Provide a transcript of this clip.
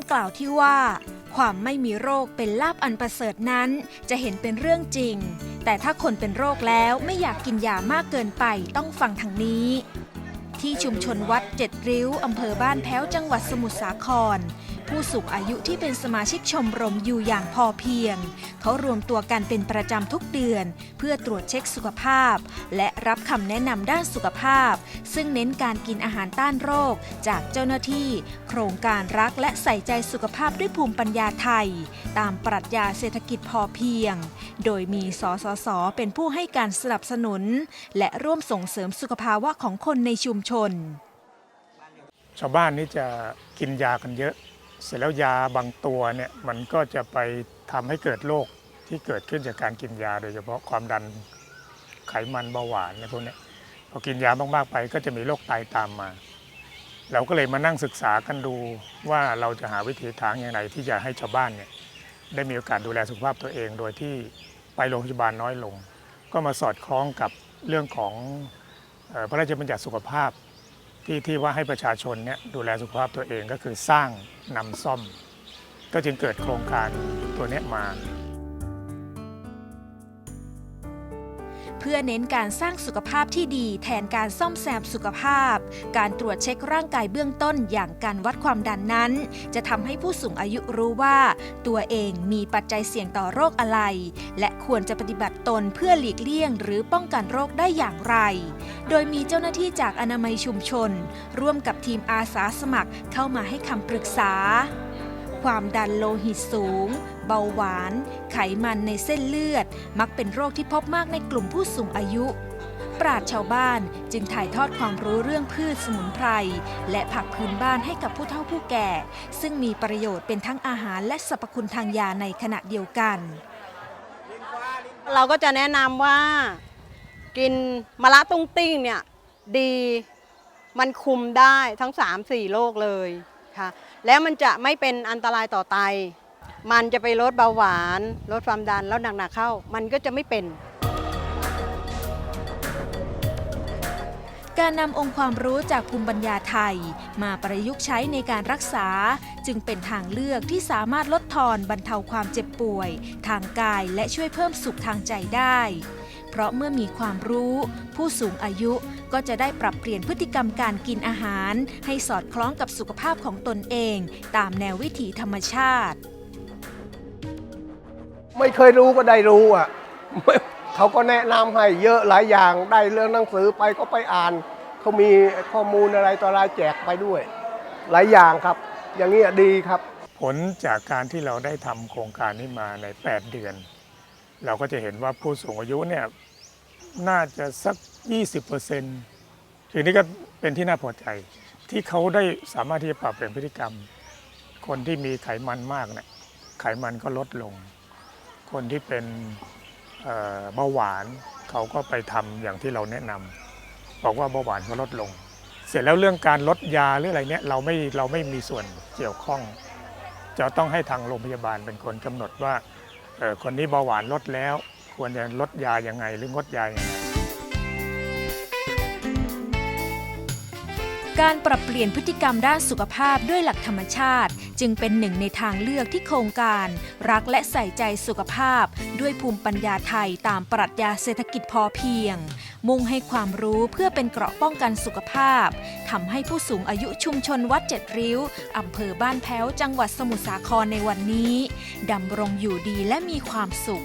ำกล่าวที่ว่า ความไม่มีโรคเป็นลาบอันประเสริฐนั้น จะเห็นเป็นเรื่องจริง แต่ถ้าคนเป็นโรคแล้วไม่อยากกินยามากเกินไปต้องฟังทางนี้ ที่ชุมชนวัดเจ็ดริ้วอำเภอบ้านแพ้วจังหวัดสมุทรสาคร ผู้สูงอายุที่เป็นสมาชิกชมรมอยู่อย่างพอเพียง เขารวมตัวกันเป็นประจำทุกเดือน เพื่อตรวจเช็คสุขภาพ และรับคำแนะนำด้านสุขภาพ ซึ่งเน้นการกินอาหารต้านโรค จากเจ้าหน้าที่ โครงการรักและใส่ใจสุขภาพด้วยภูมิปัญญาไทย ตามปรัชญาเศรษฐกิจพอเพียง โดยมีสสส เป็นผู้ให้การสนับสนุน และร่วมส่งเสริมสุขภาวะของคนในชุมชน ชาวบ้านนี่จะกินยากันเยอะ เสร็จแล้วยาบางตัวเนี่ยมันก็จะไปทำให้เกิดโรคที่เกิดขึ้นจากการกินยาโดยเฉพาะความดันไขมันเบาหวานในพวกนี้พอกินยามากๆไปก็จะมีโรคไตตามมา เราก็เลยมานั่งศึกษากันดูว่าเราจะหาวิธีทางอย่างไรที่จะให้ชาวบ้านเนี่ยได้มีโอกาสดูแลสุขภาพตัวเอง โดยที่ไปโรงพยาบาลน้อยลง ก็มาสอดคล้องกับเรื่องของพระราชบัญญัติสุขภาพ ที่ที่ว่าให้ประชาชนเนี่ยดูแลสุขภาพตัวเองก็คือสร้างนำซ่อม ก็จึงเกิดโครงการตัวเนี้ยมา เพื่อเน้นการสร้างสุขภาพที่ดีแทนการซ่อมแซมสุขภาพ การตรวจเช็คร่างกายเบื้องต้นอย่างการวัดความดันนั้น จะทำให้ผู้สูงอายุรู้ว่า ตัวเองมีปัจจัยเสี่ยงต่อโรคอะไร และควรจะปฏิบัติตนเพื่อหลีกเลี่ยง หรือป้องกันโรคได้อย่างไร โดยมีเจ้าหน้าที่จากอนามัยชุมชน ร่วมกับทีมอาสาสมัครเข้ามาให้คำปรึกษา ความดันโลหิตสูง เบาหวาน ไขมันในเส้นเลือด มักเป็นโรคที่พบมากในกลุ่มผู้สูงอายุ ปราชญ์ชาวบ้านจึงถ่ายทอดความรู้เรื่องพืชสมุนไพร และผักพื้นบ้านให้กับผู้เฒ่าผู้แก่ ซึ่งมีประโยชน์เป็นทั้งอาหารและสรรพคุณทางยาในขณะเดียวกัน เราก็จะแนะนำว่ากินมะระตุ้งติ้งเนี่ยดีมันคุมได้ทั้ง 3-4โรคเลยค่ะ แล้วมันจะไม่เป็นอันตรายต่อไต มันจะไปลดเบาหวาน ลดความดันแล้วหนักๆเข้า มันก็จะไม่เป็น การนำองค์ความรู้จากภูมิปัญญาไทย มาประยุกต์ใช้ในการรักษา จึงเป็นทางเลือกที่สามารถลดทอนบรรเทาความเจ็บป่วย ทางกายและช่วยเพิ่มสุขทางใจได้ เพราะเมื่อมีความรู้ ผู้สูงอายุก็จะได้ปรับเปลี่ยนพฤติกรรมการกินอาหาร ให้สอดคล้องกับสุขภาพของตนเอง ตามแนววิถีธรรมชาติ ไม่เคยรู้ก็ได้รู้อะ เขาก็แนะนำให้เยอะหลายอย่างได้เรื่องหนังสือไปก็ไปอ่าน เขามีข้อมูลอะไรต่ออะไรแจกไปด้วย หลายอย่างครับ อย่างนี้ดีครับ ผลจากการที่เราได้ทำโครงการนี้มาใน 8 เดือน เราก็จะเห็นว่าผู้สูงอายุเนี่ยน่าจะสัก 20%ทีนี้ก็เป็นที่น่าพอใจ ที่เขาได้สามารถที่จะปรับเปลี่ยนพฤติกรรม คนที่มีไขมันมากเนี่ยไขมันก็ลดลง คนที่เป็น เบาหวานเขาก็ไปทำอย่างที่เราแนะนำบอกว่าเบาหวานก็ลดลง เสร็จแล้วเรื่องการลดยาหรืออะไรเนี้ยเราไม่เราไม่มีส่วนเกี่ยวข้อง จะต้องให้ทางโรงพยาบาลเป็นคนกำหนดว่าคนนี้เบาหวานลดแล้ว ควรจะลดยายังไงหรืองดยายังไง การปรับเปลี่ยนพฤติกรรมด้านสุขภาพด้วยหลักธรรมชาติ จึงเป็นหนึ่งในทางเลือกที่โครงการ รักและใส่ใจสุขภาพ ด้วยภูมิปัญญาไทยตามปรัชญาเศรษฐกิจพอเพียง มุ่งให้ความรู้เพื่อเป็นเกราะป้องกันสุขภาพทำให้ผู้สูงอายุชุมชนวัดเจ็ดริ้วอำเภอบ้านแพ้วจังหวัดสมุทรสาครในวันนี้ดำรงอยู่ดีและมีความสุข